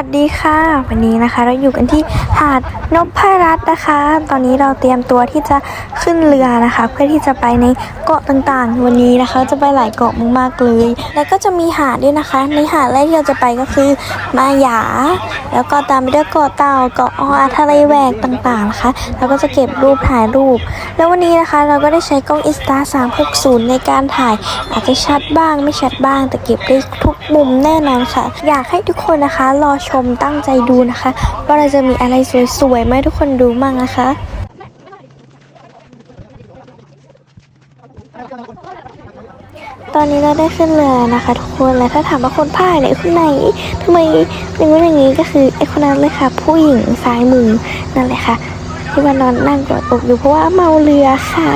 ัสดีค่ะ วันนี้นะคะเราอยู่กันที่หาดนพรัตน์นะคะ ตอนนี้เราเตรียมตัวที่จะขึ้นเรือนะคะ เพื่อที่จะไปในเกาะต่างๆ วันนี้นะคะ จะไปหลายเกาะมากๆเลย แล้วก็จะมีหาดด้วยนะคะ ในหาดแรกที่เราจะไปก็คือมาหยา แล้วก็ตามไปด้วยเกาะเต่าเกาะออาทะเลแหวกต่างๆนะคะแล้วก็จะเก็บรูปถ่ายรูป แล้ววันนี้นะคะเราก็ได้ใช้กล้อง Insta 360 ในการถ่ายอาจจะชัดบ้างไม่ชัดบ้าง แต่เก็บได้ทุกมุมแน่นอนค่ะ อยากให้ทุกคนนะคะรอชชมตั้งใจดูนะคะ ว่าเราจะมีอะไรสวยๆมาให้ทุกคนดูมั่งนะคะตอนนี้เราได้ขึ้นเรือนะคะ ทุกคนและถ้าถามว่าคนพายเนี่ยคนไหนทำไมอย่างนู้นอย่างนี้ก็คือไอ้คนนั้นเลยค่ะ ผู้หญิงซ้ายมือนั่นแหละค่ะ ที่ว่านอนนั่งกอดอกอยู่เพราะว่าเมาเรือค่ะ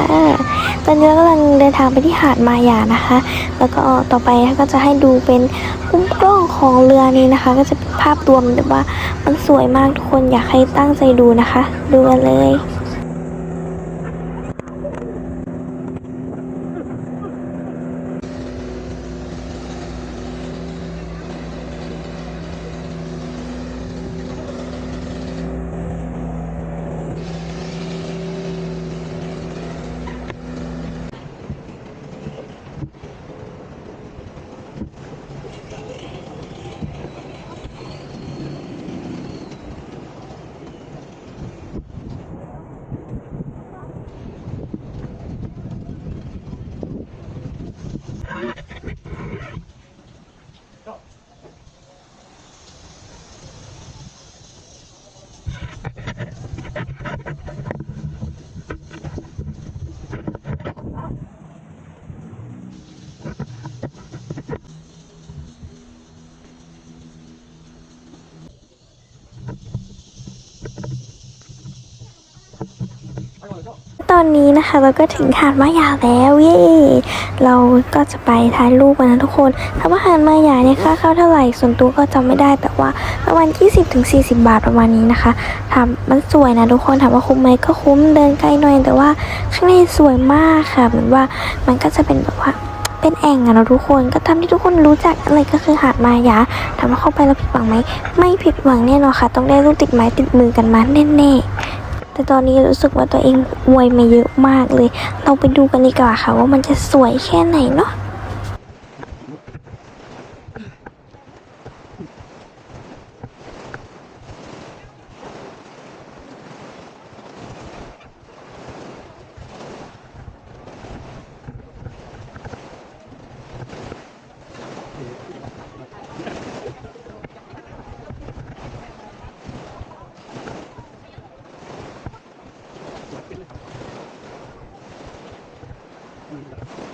ตอนนี้เรากำลังเดินทางไปที่หาดมายานะคะ แล้วก็ต่อไปก็จะให้ดูเป็นมุมกล้องของเรือนี้นะคะ ก็จะเป็นภาพรวมแต่ว่ามันสวยมากทุกคนอยากให้ตั้งใจดูนะคะ ดูกันเลย ตอนนี้นะคะเราก็ถึงหาดมายาแล้วเย่เราก็จะไปถ่ายรูปกันนะทุกคนถ้าว่าหาดมายาเนี่ยค่าเข้าเท่าไหร่ส่วนตัวก็จำไม่ได้แต่ว่าประมาณ 20-40 บาทประมาณนี้นะคะถามมันสวยนะทุกคนถามว่าคุ้มไหมก็คุ้มเดินไกลหน่อย แต่ว่าข้างในสวยมากค่ะเหมือนว่ามันก็จะเป็นแบบว่า เป็นแอ่งอะนะทุกคนก็ตามที่ทุกคนรู้จักอะไรก็คือหาดมายาถามว่าเข้าไปแล้วผิดหวังไหมไม่ผิดหวังแน่นอนค่ะ ต้องได้รูปติดไม้ติดมือกันมาแน่ๆแต่ตอนนี้รู้สึกว่าตัวเองอวยมาเยอะมากเลย เราไปดูกันดีกว่าค่ะว่ามันจะสวยแค่ไหนเนาะ Alhamdulillah.